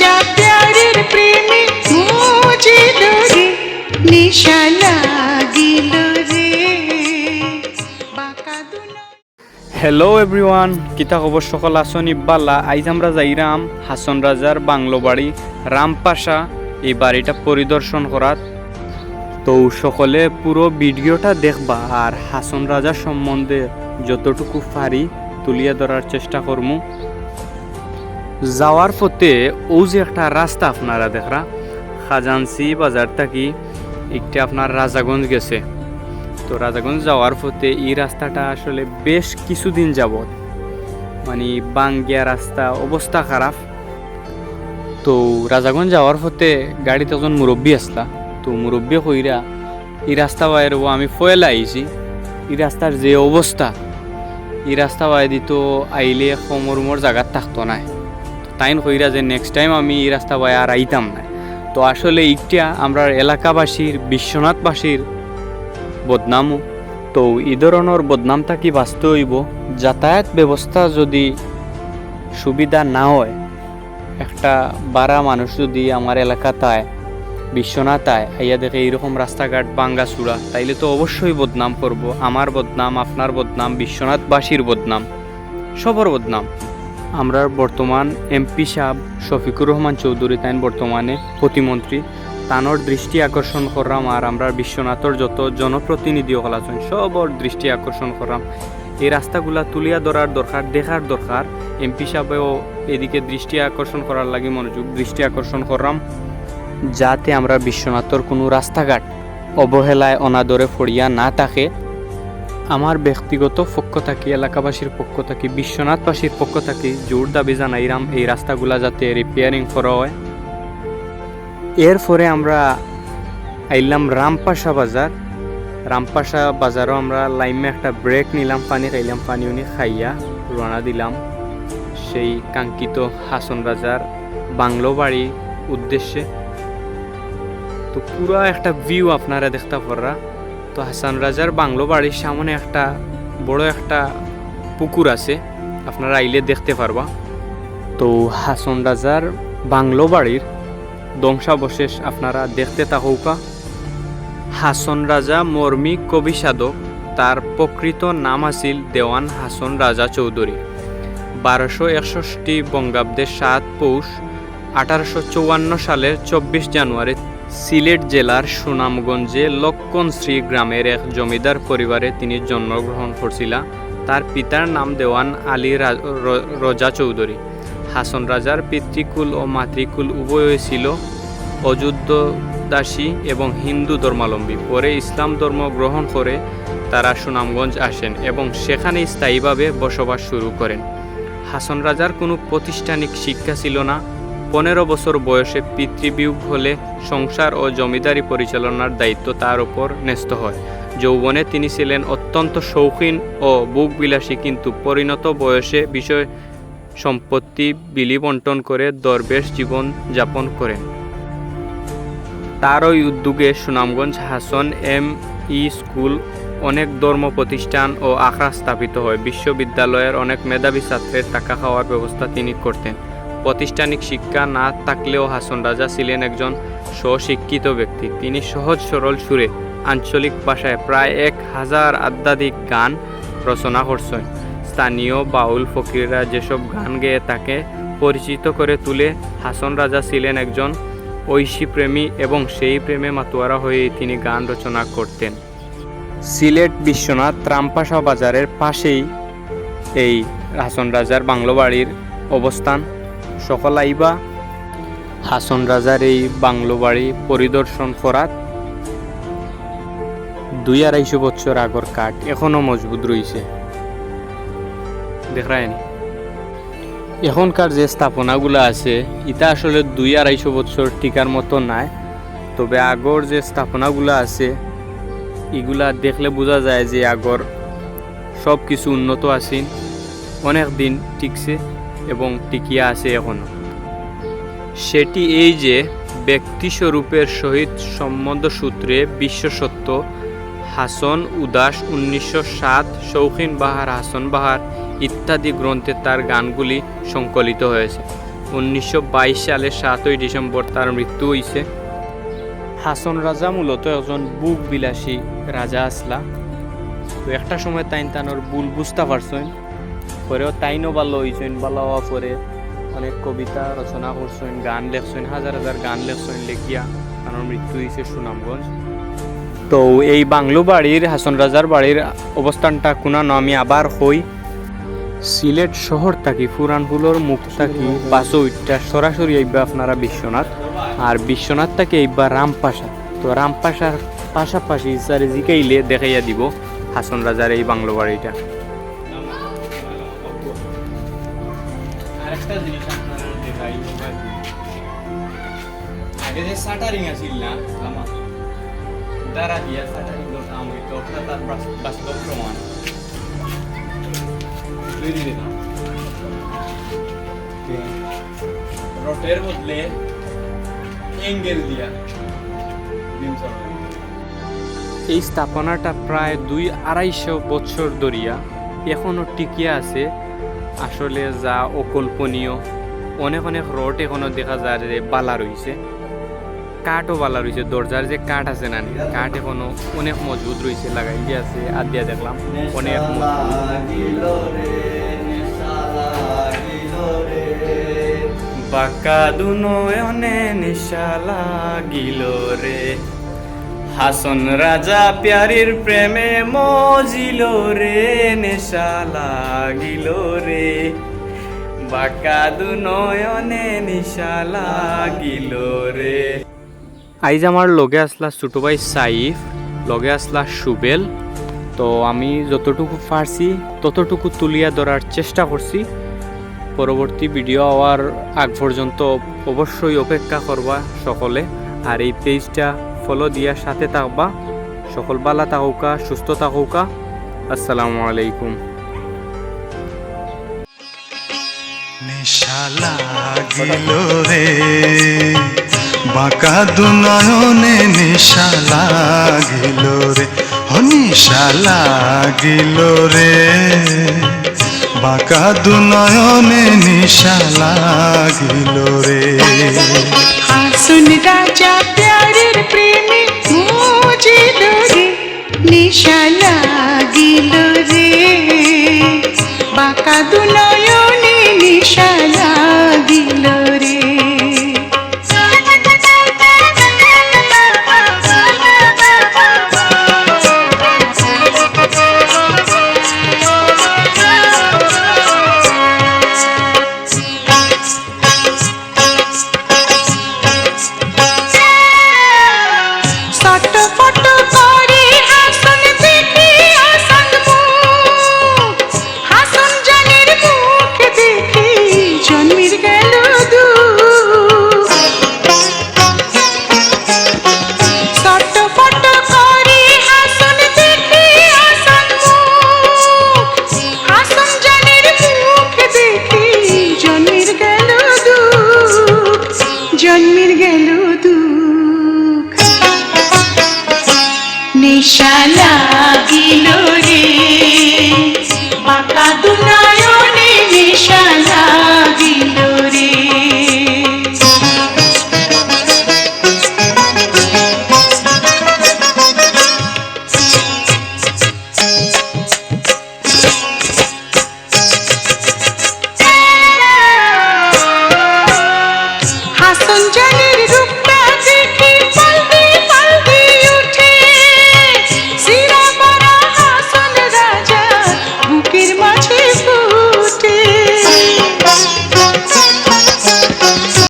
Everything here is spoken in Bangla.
রাজা প্যারের প্রেমে মজিল রে নিশা লাগিল রে হ্যালো এভরিওয়ান কিতা খবর সকল? আসন ইব্বাল্লা আইজ আমরা যাইরাম হাসন রাজার বাংলো বাড়ি রামপাশা, এই বাড়িটা পরিদর্শন করার তো সকলে পুরো ভিডিওটা দেখবা, আর হাসন রাজা সম্বন্ধে যতটুকু পারি তুলিয়া ধরার চেষ্টা করমু। যাওয়ার পথে ও যে একটা রাস্তা আপনারা দেখরা খাজানসি বাজার থাকি, একটা আপনার রাজাগঞ্জ গেছে। তো রাজাগঞ্জ যাওয়ার পথে এই রাস্তাটা আসলে বেশ কিছুদিন যাবৎ মানে বাঙ্গিয়া রাস্তা অবস্থা খারাপ। তো রাজাগঞ্জ যাওয়ার পথে গাড়িতে একজন মুরব্বী আসলা, তো মুরব্বী কইরা, এই রাস্তা বাইর আমি ফয়েলা আইছি। এই রাস্তার যে অবস্থা, এই রাস্তা বাইরে তো আইলে কমর উমর জায়গার থাকতো না। তাইন কইরা যে নেক্সট টাইম আমি এই রাস্তা বাই আর আইতাম না। তো আসলে ইটা আমরা এলাকাবাসীর, বিশ্বনাথবাসীর বদনামও। তো এই ধরনের বদনামটা কি বাঁচতে হইব? যাতায়াত ব্যবস্থা যদি সুবিধা না হয়, একটা বাড়া মানুষ যদি আমার এলাকাতায়, বিশ্বনাথায় আইয়া দেখে এইরকম রাস্তাঘাট বাঙ্গা চূড়া তাইলে তো অবশ্যই বদনাম করব। আমার বদনাম, আপনার বদনাম, বিশ্বনাথবাসীর বদনাম, সবর বদনাম। আমরা বর্তমান এমপি সাহেব শফিকুর রহমান চৌধুরী তাইন বর্তমানে প্রতিমন্ত্রী। তানোর দৃষ্টি আকর্ষণ করলাম আর আমরা বিশ্বনাথর যত জনপ্রতিনিধি হল আছেন, সবর দৃষ্টি আকর্ষণ করলাম এই রাস্তাগুলা তুলিয়া ধরার দরকার, দেখার দরকার। এমপি সাহেবেও এদিকে দৃষ্টি আকর্ষণ করার লাগি মনোযোগ, দৃষ্টি আকর্ষণ করলাম যাতে আমরা বিশ্বনাথর কোনো রাস্তাঘাট অবহেলায় অনাদরে ফড়িয়া না থাকে। আমার ব্যক্তিগত পক্ষ থাকি, এলাকাবাসীর পক্ষ থাকি, বিশ্বনাথবাসীর পক্ষ থাকি জোর দাবি জানাইরাম এই রাস্তাগুলা যাতে রিপেয়ারিং করা হয়। এরপরে আমরা আইলাম রামপাশা বাজার। রামপাশা বাজারও আমরা লাইমে একটা ব্রেক নিলাম পানি খাইলাম পানি উনি খাইয়া রওনা দিলাম। সেই কাঙ্ক্ষিত হাসন রাজার বাংলো বাড়ি উদ্দেশ্যে। তো পুরো একটা ভিউ আপনারা দেখতে পাররা। তো হাসান রাজার বাংলো বাড়ির সামনে একটা বড় একটা পুকুর আছে। আপনারা আইলে দেখতে পারবা। তো হাসন রাজার বাংলো বাড়ির ধ্বংসাবশেষ আপনারা দেখতে থাকুকা হাসন রাজা মর্মী কবি সাধক, তার প্রকৃত নাম আছিল দেওয়ান হাসন রাজা চৌধুরী। বারোশো একষষ্টি বঙ্গাব্দের সাত পৌষ আঠারোশো চৌয়ান্ন সালের চব্বিশ জানুয়ারি সিলেট জেলার সুনামগঞ্জে লক্ষণশ্রী গ্রামের এক জমিদার পরিবারে তিনি জন্মগ্রহণ করছিলেন তার পিতার নাম দেওয়ান আলী রজা চৌধুরী। হাসন রাজার পিতৃকুল ও মাতৃকুল উভয়ই ছিল অযুদ্ধ দাসী এবং হিন্দু ধর্মাবলম্বী। পরে ইসলাম ধর্ম গ্রহণ করে তারা সুনামগঞ্জ আসেন এবং সেখানে স্থায়ীভাবে বসবাস শুরু করেন। হাসন রাজার কোনো প্রাতিষ্ঠানিক শিক্ষা ছিল না। পনেরো বছর বয়সে পিতৃবিয়োগ হলে সংসার ও জমিদারি পরিচালনার দায়িত্ব তার উপর ন্যস্ত হয়। যৌবনে তিনি ছিলেন অত্যন্ত শৌখিন ও বুকবিলাসী, কিন্তু পরিণত বয়সে বিষয় সম্পত্তি বিলি বন্টন করে দরবেশ জীবন যাপন করেন। তার ওই উদ্যোগে Sunamganj Hason M E school অনেক ধর্ম প্রতিষ্ঠান ও আখড়া স্থাপিত হয়। বিশ্ববিদ্যালয়ের অনেক মেধাবী ছাত্রের টাকা খাওয়ার ব্যবস্থা তিনি করতেন। প্রাতিষ্ঠানিক শিক্ষা না থাকলেও হাসন রাজা ছিলেন একজন স্বশিক্ষিত ব্যক্তি। তিনি সহজ সরল সুরে আঞ্চলিক ভাষায় প্রায় এক হাজার আধ্যাত্মিক গান রচনা করছেন। স্থানীয় বাউল ফকিররা যেসব গান গেয়ে তাকে পরিচিত করে তুলে, হাসন রাজা ছিলেন একজন ঐশী প্রেমী এবং সেই প্রেমে মাতোয়ারা হয়ে তিনি গান রচনা করতেন। সিলেট বিশ্বনাথ রামপাশা বাজারের পাশেই এই হাসন রাজার বাংলো বাড়ির অবস্থান। সকল আইবা হাসন রাজার এই বাংলো বাড়ি পরিদর্শন করাত দুই আড়াইশো বছর আগর কাঠ এখনও মজবুত রয়েছে দেখায়নি এখনকার যে স্থাপনাগুলো আছে এটা আসলে দুই আড়াইশো বছর টিকার মতো নাই। তবে আগর যে স্থাপনাগুলো আছে, এগুলা দেখলে বোঝা যায় যে আগর সব কিছু উন্নত আছে অনেক দিন টিকছে। এবং টিকিয়া আছে এখনও। সেটি এই যে, ব্যক্তিস্বরূপের সহিত সম্বন্ধ সূত্রে বিশ্বসত্য, হাসন উদাস উনিশশো সাত, শৌখিন বাহার, হাসন বাহার ইত্যাদি গ্রন্থে তার গানগুলি সংকলিত হয়েছে। উনিশশো সালের সাতই ডিসেম্বর তার মৃত্যু হয়েছে হাসন রাজা মূলত একজন বুক বিলাসী রাজা আসলা। একটা সময় তাইন তানোর বুল বুঝতে পারছেন। পরেও তাইনও ভালো হয়েছেন ভালো হওয়া পরে অনেক কবিতা রচনা করছেন, গান লেখছেন, হাজার হাজার গান লেখছেন লেখিয়া তানোর মৃত্যু হয়েছে সুনামগঞ্জ। তো এই বাংলো বাড়ির, হাসন রাজার বাড়ির অবস্থানটা কোনানো আমি আবার হই। সিলেট শহর থাকি পুরানগুলোর মুখ থাকি, বাসো উঠটা সরাসরি আইবা আপনারা বিশ্বনাথ। আর বিশ্বনাথ থেকে আইবা রামপাশা। তো রামপাশার পাশাপাশি স্যার জিকাইলে দেখাইয়া দিব হাসন রাজার এই বাংলো বাড়িটা। আরেকটা জিনিস আগে যে শাটারিং আছিল না, আমার দ্বারা দিয়া শাটারিং ওটা তার বাস্তব প্রমাণ। রটের বদলে এঙ্গেল দিয়া এই স্থাপনাটা প্রায় দুই আড়াইশো বছর ধরিয়া এখনও টিকিয়া আছে। আসলে যা অকল্পনীয়। অনেক অনেক রড এখনও দেখা যায় যে বালা রয়েছে কাঠও বালা রয়েছে দরজার যে কাঠ আছে না কাঠ এখনও অনেক মজবুত রয়েছে লাগাই দিয়ে আছে আর দিয়া দেখলাম অনেক বাঁকা দুনয়নে নিশা লাগিল রে। হাসন রাজা প্যারির প্রেমে মজিল রে, নেশা লাগিল রে। বাঁকা দুনয়নে নিশা লাগিল রে। আইজ আমার লগে আসলা ছোট ভাই সাইফ, লগে আসলা সুবেল। তো আমি যতটুকু পারছি, ততটুকু তুলিয়া ধরার চেষ্টা করছি। পরবর্তী ভিডিও হওয়ার আগ পর্যন্ত অবশ্যই অপেক্ষা করবা সকলে। আর এই পেজটা ফলো দিয়ার সাথে থাকবা। সকল বালা থাকুকা সুস্থ থাকুকা। আসসালামু আলাইকুম। নেশা লাগিল রে বাঁকা দুনয়নে নেশা লাগিল রে ও নেশা লাগিল রে বাঁকা দুনয়নে নেশা লাগিল রে। হাসুন রাজা প্যারের প্রেমে নিশা হাসন জানি